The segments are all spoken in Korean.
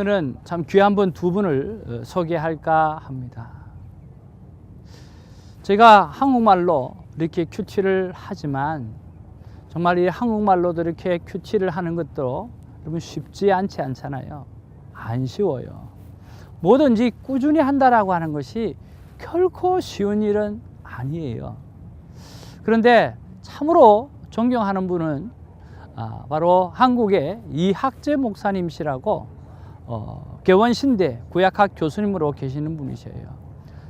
오늘은 참 귀한 분 두 분을 어, 소개할까 합니다. 제가 한국말로 이렇게 큐티를 하지만 정말 이 한국말로도 이렇게 큐티를 하는 것도 여러분 쉽지 않지 않잖아요. 안 쉬워요. 뭐든지 꾸준히 한다라고 하는 것이 결코 쉬운 일은 아니에요. 그런데 참으로 존경하는 분은 아, 바로 한국의 이학재 목사님이시라고 어, 개원신대 구약학 교수님으로 계시는 분이셔요.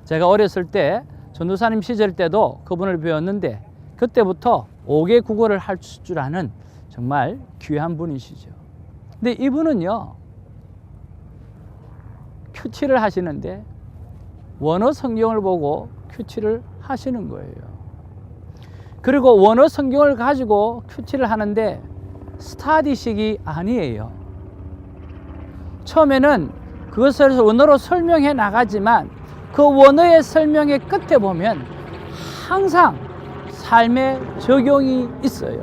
제가 어렸을 때 전도사님 시절 때도 그분을 배웠는데 그때부터 5개 국어를 할 줄 아는 정말 귀한 분이시죠. 근데 이분은요, 큐티를 하시는데 원어 성경을 보고 큐티를 하시는 거예요. 그리고 원어 성경을 가지고 큐티를 하는데 스타디식이 아니에요. 처음에는 그것을 원어로 설명해 나가지만 그 원어의 설명의 끝에 보면 항상 삶의 적용이 있어요.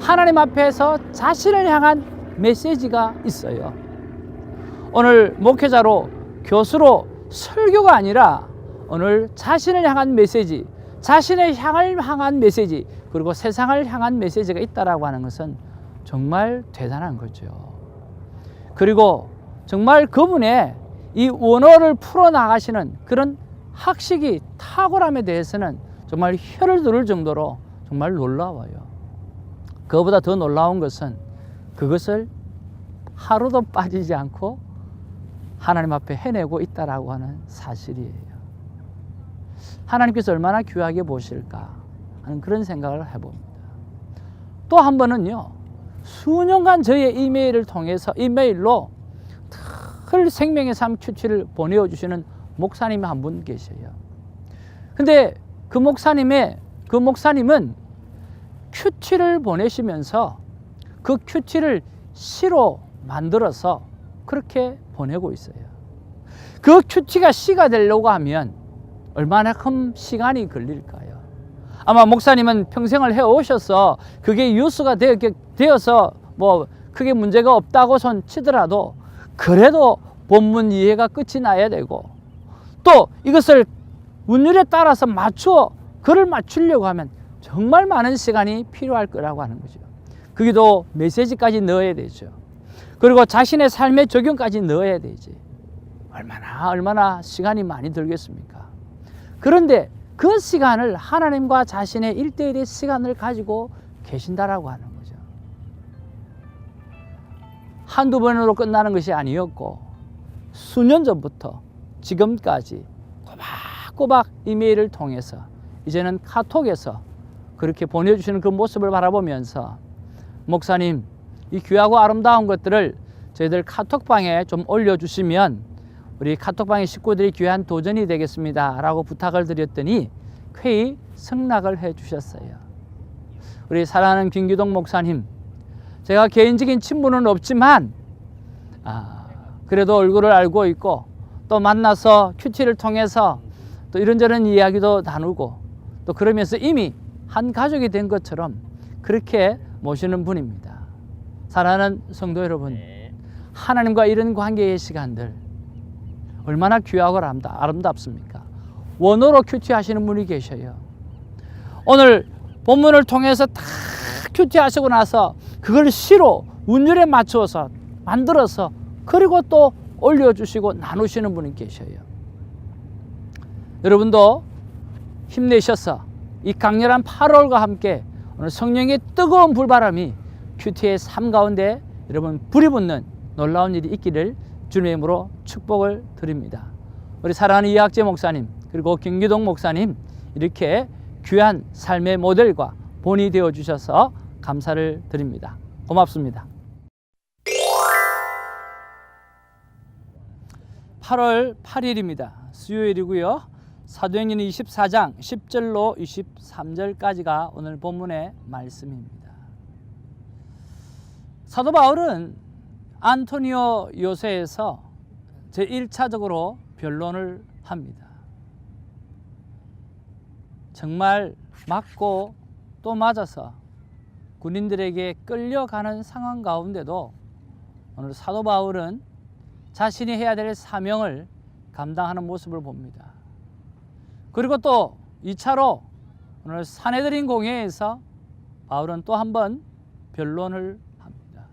하나님 앞에서 자신을 향한 메시지가 있어요. 오늘 목회자로 교수로 설교가 아니라 오늘 자신을 향한 메시지, 자신의 향을 향한 메시지, 그리고 세상을 향한 메시지가 있다라고 하는 것은 정말 대단한 거죠. 그리고 정말 그분의 이 원어를 풀어 나가시는 그런 학식이 탁월함에 대해서는 정말 혀를 두를 정도로 정말 놀라워요. 그거보다 더 놀라운 것은 그것을 하루도 빠지지 않고 하나님 앞에 해내고 있다라고 하는 사실이에요. 하나님께서 얼마나 귀하게 보실까 하는 그런 생각을 해봅니다. 또 한 번은요, 수년간 저의 이메일을 통해서 이메일로 늘 생명의 삶 큐티를 보내주시는 목사님이 한 분 계셔요. 근데 그 목사님의 그 목사님은 큐티를 보내시면서 그 큐티를 시로 만들어서 그렇게 보내고 있어요. 그 큐티가 시가 되려고 하면 얼마나 큰 시간이 걸릴까요? 아마 목사님은 평생을 해 오셔서 그게 뉴스가 되 어서 뭐 크게 문제가 없다고 손 치더라도 그래도 본문 이해가 끝이 나야 되고 또 이것을 운율에 따라서 맞추어 글을 맞추려고 하면 정말 많은 시간이 필요할 거라고 하는 거죠. 거기도 메시지까지 넣어야 되죠. 그리고 자신의 삶의 적용까지 넣어야 되지. 얼마나 얼마나 시간이 많이 들겠습니까? 그런데 그 시간을 하나님과 자신의 일대일의 시간을 가지고 계신다라고 하는 거죠. 한두 번으로 끝나는 것이 아니었고 수년 전부터 지금까지 꼬박꼬박 이메일을 통해서 이제는 카톡에서 그렇게 보내주시는 그 모습을 바라보면서 목사님 이 귀하고 아름다운 것들을 저희들 카톡방에 좀 올려주시면 우리 카톡방의 식구들이 귀한 도전이 되겠습니다 라고 부탁을 드렸더니 쾌히 승낙을 해 주셨어요. 우리 사랑하는 김기동 목사님 제가 개인적인 친분은 없지만 아, 그래도 얼굴을 알고 있고 또 만나서 큐티를 통해서 또 이런저런 이야기도 나누고 또 그러면서 이미 한 가족이 된 것처럼 그렇게 모시는 분입니다. 사랑하는 성도 여러분, 하나님과 이런 관계의 시간들 얼마나 귀하고 아름다, 아름답습니까? 원어로 큐티 하시는 분이 계셔요. 오늘 본문을 통해서 다 큐티 하시고 나서 그걸 시로 운율에 맞추어서 만들어서 그리고 또 올려주시고 나누시는 분이 계셔요. 여러분도 힘내셔서 이 강렬한 8월과 함께 오늘 성령의 뜨거운 불바람이 큐티의 삶 가운데 여러분 불이 붙는 놀라운 일이 있기를 주님의 이름으로 축복을 드립니다. 우리 사랑하는 이학재 목사님 그리고 김기동 목사님 이렇게 귀한 삶의 모델과 본이 되어 주셔서 감사를 드립니다. 고맙습니다. 8월 8일입니다. 수요일이고요. 사도행전 24장 10절로 23절까지가 오늘 본문의 말씀입니다. 사도 바울은 안토니오 요새에서 제1차적으로 변론을 합니다. 정말 맞고 또 맞아서 군인들에게 끌려가는 상황 가운데도 오늘 사도 바울은 자신이 해야 될 사명을 감당하는 모습을 봅니다. 그리고 또 2차로 오늘 사내들인 공회에서 바울은 또 한 번 변론을 합니다.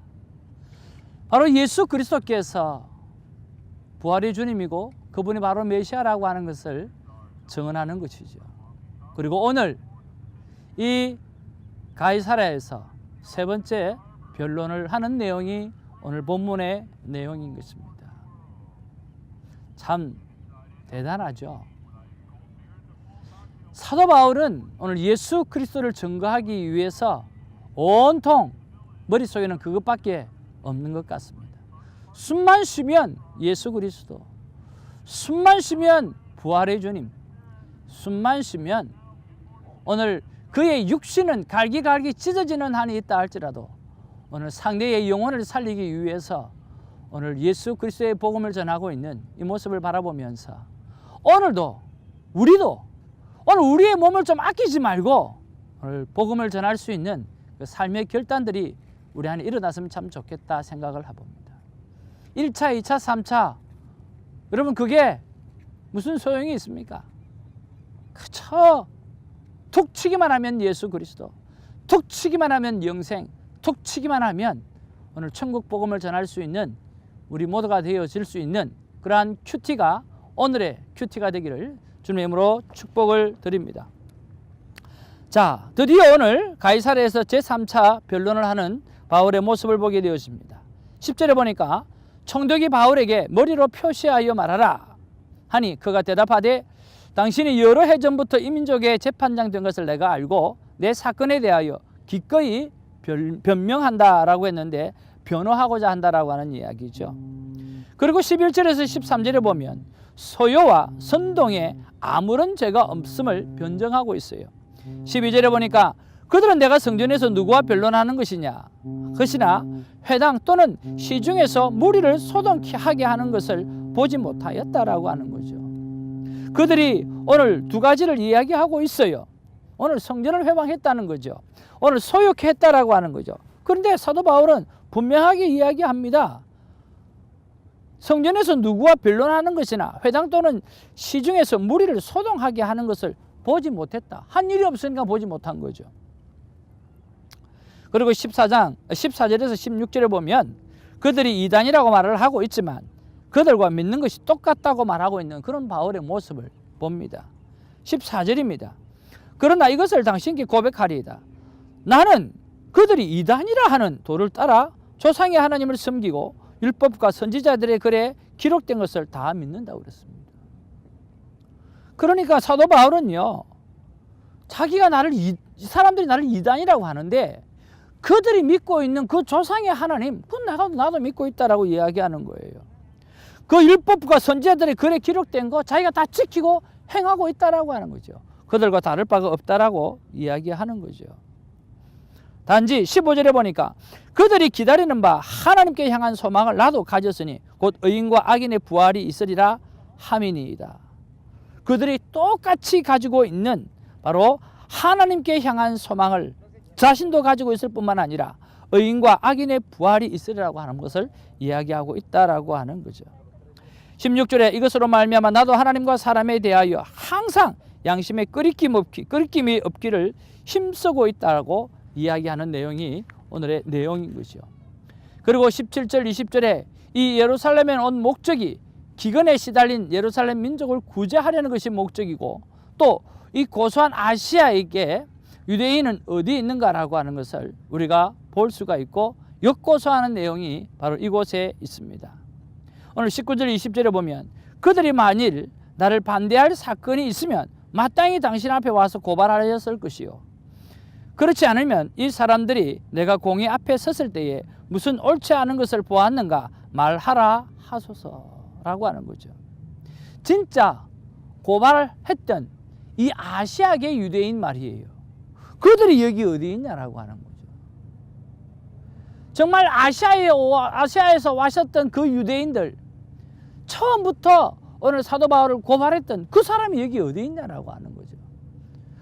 바로 예수 그리스도께서 부활의 주님이고 그분이 바로 메시아라고 하는 것을 증언하는 것이죠. 그리고 오늘 이 가이사라에서 세 번째 변론을 하는 내용이 오늘 본문의 내용인 것입니다. 참 대단하죠. 사도 바울은 오늘 예수 그리스도를 증거하기 위해서 온통 머릿속에는 그것밖에 없는 것 같습니다. 숨만 쉬면 예수 그리스도, 숨만 쉬면 부활의 주님, 숨만 쉬면 오늘 그의 육신은 갈기갈기 찢어지는 한이 있다 할지라도 오늘 상대의 영혼을 살리기 위해서 오늘 예수 그리스도의 복음을 전하고 있는 이 모습을 바라보면서 오늘도 우리도 오늘 우리의 몸을 좀 아끼지 말고 오늘 복음을 전할 수 있는 그 삶의 결단들이 우리 안에 일어났으면 참 좋겠다 생각을 해봅니다. 1차, 2차, 3차 여러분 그게 무슨 소용이 있습니까? 그쵸 툭 치기만 하면 예수 그리스도 툭 치기만 하면 영생 툭 치기만 하면 오늘 천국 복음을 전할 수 있는 우리 모두가 되어질 수 있는 그러한 큐티가 오늘의 큐티가 되기를 주님의 이름으로 축복을 드립니다. 자, 드디어 오늘 가이사르에서 제3차 변론을 하는 바울의 모습을 보게 되었습니다. 10절에 보니까 총독이 바울에게 머리로 표시하여 말하라 하니 그가 대답하되 당신이 여러 해 전부터 이 민족의 재판장 된 것을 내가 알고 내 사건에 대하여 기꺼이 변- 변명한다라고 했는데 변호하고자 한다라고 하는 이야기죠. 그리고 11절에서 13절에 보면 소요와 선동에 아무런 죄가 없음을 변정하고 있어요. 12절에 보니까 그들은 내가 성전에서 누구와 변론하는 것이냐 것이나 회당 또는 시중에서 무리를 소동하게 하는 것을 보지 못하였다라고 하는 거죠. 그들이 오늘 두 가지를 이야기하고 있어요. 오늘 성전을 회방했다는 거죠. 오늘 소욕했다라고 하는 거죠. 그런데 사도 바울은 분명하게 이야기합니다. 성전에서 누구와 변론하는 것이나 회당 또는 시중에서 무리를 소동하게 하는 것을 보지 못했다. 한 일이 없으니까 보지 못한 거죠. 그리고 14장 14절에서 16절에 보면 그들이 이단이라고 말을 하고 있지만 그들과 믿는 것이 똑같다고 말하고 있는 그런 바울의 모습을 봅니다. 14절입니다. 그러나 이것을 당신께 고백하리이다. 나는 그들이 이단이라 하는 도를 따라 조상의 하나님을 섬기고 율법과 선지자들의 글에 기록된 것을 다 믿는다고 그랬습니다. 그러니까 사도 바울은요. 자기가 나를 이, 사람들이 나를 이단이라고 하는데 그들이 믿고 있는 그 조상의 하나님, 그건 나도 나도 믿고 있다라고 이야기하는 거예요. 그 율법과 선지자들의 글에 기록된 거 자기가 다 지키고 행하고 있다라고 하는 거죠. 그들과 다를 바가 없다라고 이야기하는 거죠. 단지 15절에 보니까 그들이 기다리는 바 하나님께 향한 소망을 나도 가졌으니 곧 의인과 악인의 부활이 있으리라 함이니이다. 그들이 똑같이 가지고 있는 바로 하나님께 향한 소망을 자신도 가지고 있을 뿐만 아니라 의인과 악인의 부활이 있으리라고 하는 것을 이야기하고 있다라고 하는 거죠. 16절에 이것으로 말미암아 나도 하나님과 사람에 대하여 항상 양심에 끓이김 없기, 끓이김이 없기를 힘쓰고 있다라고 이야기하는 내용이 오늘의 내용인 것이요. 그리고 17절 20절에 이 예루살렘에 온 목적이 기근에 시달린 예루살렘 민족을 구제하려는 것이 목적이고 또 이 고소한 아시아에게 유대인은 어디 있는가라고 하는 것을 우리가 볼 수가 있고 역고소하는 내용이 바로 이곳에 있습니다. 오늘 19절 20절에 보면 그들이 만일 나를 반대할 사건이 있으면 마땅히 당신 앞에 와서 고발하였을 것이요. 그렇지 않으면 이 사람들이 내가 공의 앞에 섰을 때에 무슨 옳지 않은 것을 보았는가 말하라 하소서라고 하는 거죠. 진짜 고발했던 이 아시아계 유대인 말이에요. 그들이 여기 어디 있냐라고 하는 거죠. 정말 아시아에 아시아에서 와셨던 그 유대인들 처음부터 오늘 사도 바울을 고발했던 그 사람이 여기 어디 있냐라고 하는 거죠.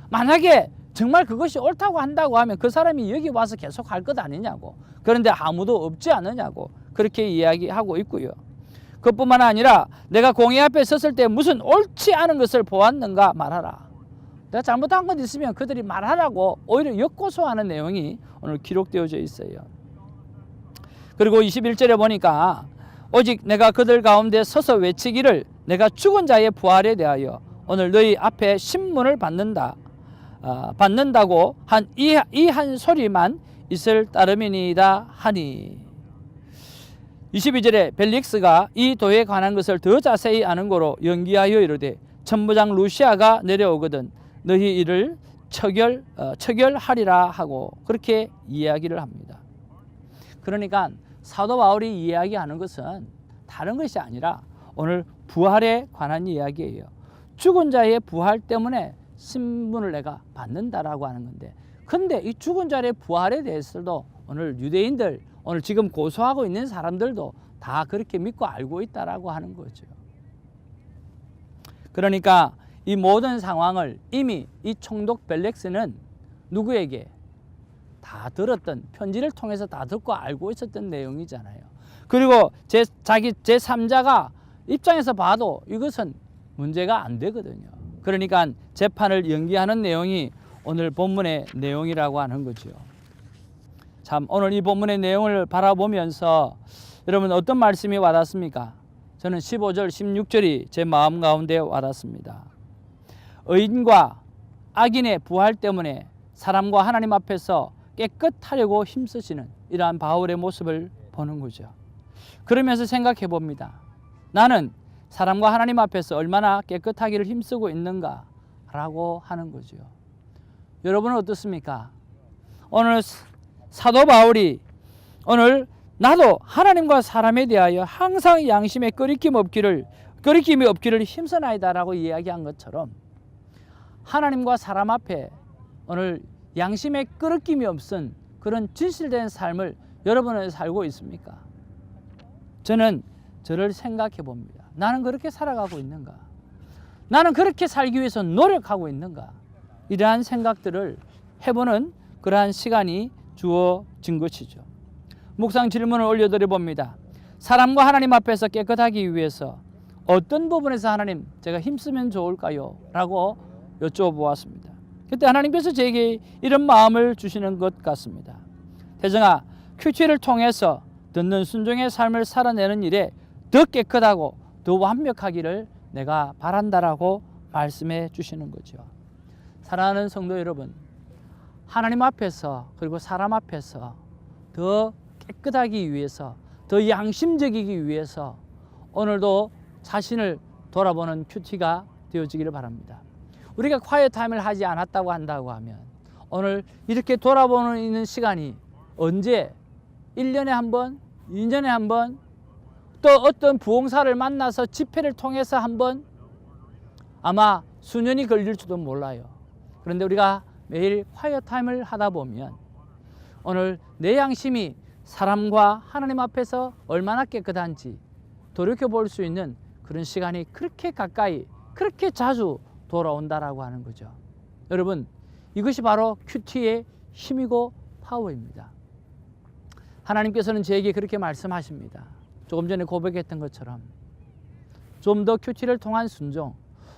만약에 정말 그것이 옳다고 한다고 하면 그 사람이 여기 와서 계속 할 것 아니냐고. 그런데 아무도 없지 않느냐고. 그렇게 이야기하고 있고요. 그뿐만 아니라 내가 공의 앞에 섰을 때 무슨 옳지 않은 것을 보았는가 말하라. 내가 잘못한 것 있으면 그들이 말하라고 오히려 엮고소하는 내용이 오늘 기록되어져 있어요. 그리고 21절에 보니까 오직 내가 그들 가운데 서서 외치기를 내가 죽은 자의 부활에 대하여 오늘 너희 앞에 신문을 받는다. 아, 받는다고 한이이한 소리만 있을 따름이니이다 하니 22절에 벨릭스가 이 도에 관한 것을 더 자세히 아는 거로 연기하여 이르되 천부장 루시아가 내려오거든 너희 이를 처결 어, 처결하리라 하고 그렇게 이야기를 합니다. 그러니까 사도 바울이 이야기하는 것은 다른 것이 아니라 오늘 부활에 관한 이야기예요. 죽은 자의 부활 때문에 신분을 내가 받는다라고 하는 건데 근데 이 죽은 자의 부활에 대해서도 오늘 유대인들 오늘 지금 고소하고 있는 사람들도 다 그렇게 믿고 알고 있다라고 하는 거죠. 그러니까 이 모든 상황을 이미 이 총독 벨렉스는 누구에게 다 들었던 편지를 통해서 다 듣고 알고 있었던 내용이잖아요. 그리고 제 자기 제 3자가 입장에서 봐도 이것은 문제가 안 되거든요. 그러니까 재판을 연기하는 내용이 오늘 본문의 내용이라고 하는 거죠. 참 오늘 이 본문의 내용을 바라보면서 여러분 어떤 말씀이 와닿습니까? 저는 15절, 16절이 제 마음 가운데 와닿습니다. 의인과 악인의 부활 때문에 사람과 하나님 앞에서 깨끗하려고 힘쓰시는 이러한 바울의 모습을 보는 거죠. 그러면서 생각해 봅니다. 나는 사람과 하나님 앞에서 얼마나 깨끗하기를 힘쓰고 있는가라고 하는 거죠. 여러분은 어떻습니까? 오늘 사도 바울이 오늘 나도 하나님과 사람에 대하여 항상 양심에 끓이김 없기를 끓이김이 없기를 힘써나이다라고 이야기한 것처럼 하나님과 사람 앞에 오늘 양심에 끓이김이 없은 그런 진실된 삶을 여러분은 살고 있습니까? 저는 저를 생각해 봅니다. 나는 그렇게 살아가고 있는가? 나는 그렇게 살기 위해서 노력하고 있는가? 이러한 생각들을 해보는 그러한 시간이 주어진 것이죠. 묵상 질문을 올려드려 봅니다. 사람과 하나님 앞에서 깨끗하기 위해서 어떤 부분에서 하나님 제가 힘쓰면 좋을까요? 라고 여쭤보았습니다. 그때 하나님께서 제게 이런 마음을 주시는 것 같습니다. 태정아, 큐티를 통해서 듣는 순종의 삶을 살아내는 일에 더 깨끗하고 더 완벽하기를 내가 바란다라고 말씀해 주시는 거죠. 사랑하는 성도 여러분, 하나님 앞에서 그리고 사람 앞에서 더 깨끗하기 위해서 더 양심적이기 위해서 오늘도 자신을 돌아보는 큐티가 되어지기를 바랍니다. 우리가 콰이어 타임을 하지 않았다고 한다고 하면 오늘 이렇게 돌아보는 시간이 언제? 1년에 한 번, 2년에 한 번, 또 어떤 부흥사를 만나서 집회를 통해서 한 번? 아마 수년이 걸릴지도 몰라요. 그런데 우리가 매일 콰이어 타임을 하다 보면 오늘 내 양심이 사람과 하나님 앞에서 얼마나 깨끗한지 돌이켜 볼 수 있는 그런 시간이 그렇게 가까이 그렇게 자주 돌아온다라고 하는 거죠. 여러분, 이것이 바로 큐티의 힘이고 파워입니다. 하나님께서는 저에게 그렇게 말씀하십니다. 조금 전에 고백했던 것처럼 좀 더 큐티를 통한 순종,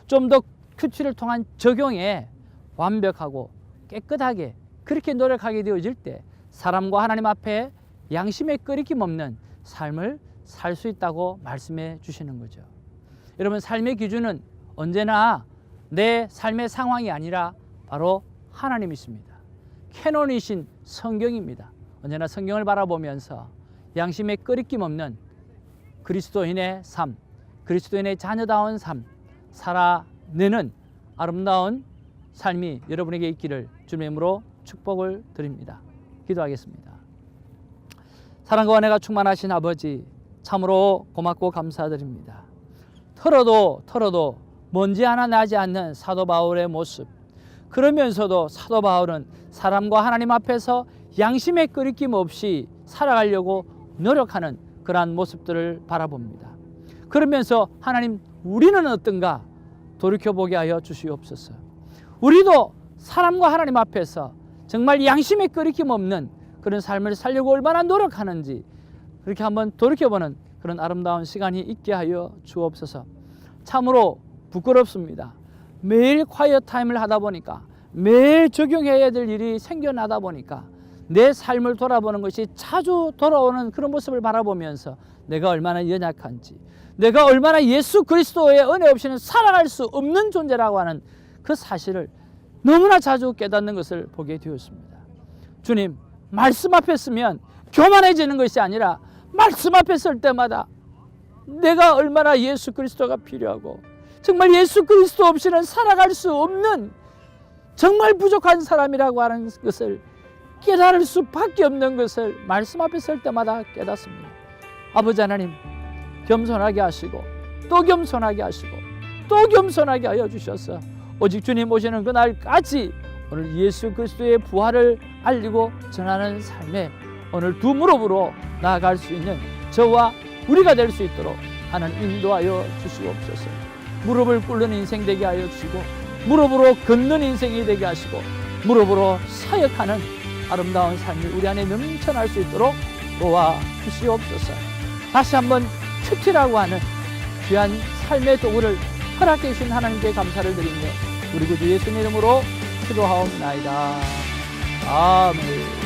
좀 더 큐티를 통한 적용에 완벽하고 깨끗하게 그렇게 노력하게 되어질 때 사람과 하나님 앞에 양심에 끓이김 없는 삶을 살 수 있다고 말씀해 주시는 거죠. 여러분 삶의 기준은 언제나 내 삶의 상황이 아니라 바로 하나님이십니다. 캐논이신 성경입니다. 언제나 성경을 바라보면서 양심에 끓이김 없는 그리스도인의 삶, 그리스도인의 자녀다운 삶 살아내는 아름다운 삶이 여러분에게 있기를 주님의 이름으로 축복을 드립니다. 기도하겠습니다. 사랑과 은혜가 충만하신 아버지 참으로 고맙고 감사드립니다. 털어도 털어도 먼지 하나 나지 않는 사도 바울의 모습 그러면서도 사도 바울은 사람과 하나님 앞에서 양심의 끓이김 없이 살아가려고 노력하는 그러한 모습들을 바라봅니다. 그러면서 하나님 우리는 어떤가 돌이켜보게 하여 주시옵소서. 우리도 사람과 하나님 앞에서 정말 양심에 끓이김 없는 그런 삶을 살려고 얼마나 노력하는지 그렇게 한번 돌이켜보는 그런 아름다운 시간이 있게 하여 주옵소서. 참으로 부끄럽습니다. 매일 콰이어 타임을 하다 보니까 매일 적용해야 될 일이 생겨나다 보니까 내 삶을 돌아보는 것이 자주 돌아오는 그런 모습을 바라보면서 내가 얼마나 연약한지 내가 얼마나 예수 그리스도의 은혜 없이는 살아갈 수 없는 존재라고 하는 그 사실을 너무나 자주 깨닫는 것을 보게 되었습니다. 주님, 말씀 앞에 서면 교만해지는 것이 아니라 말씀 앞에 설 때마다 내가 얼마나 예수 그리스도가 필요하고 정말 예수 그리스도 없이는 살아갈 수 없는 정말 부족한 사람이라고 하는 것을 깨달을 수밖에 없는 것을 말씀 앞에 설 때마다 깨닫습니다. 아버지 하나님 겸손하게 하시고 또 겸손하게 하시고 또 겸손하게 하여 주셔서 오직 주님 오시는 그날까지 오늘 예수 그리스도의 부활을 알리고 전하는 삶에 오늘 두 무릎으로 나아갈 수 있는 저와 우리가 될 수 있도록 하는 인도하여 주시옵소서. 무릎을 꿇는 인생 되게 하여 주시고 무릎으로 걷는 인생이 되게 하시고 무릎으로 사역하는 아름다운 삶이 우리 안에 넘쳐날 수 있도록 도와 주시옵소서. 다시 한번 큐티라고 하는 귀한 삶의 도구를 허락해 주신 하나님께 감사를 드리며 우리 구주 예수님 이름으로 기도하옵나이다. 아멘.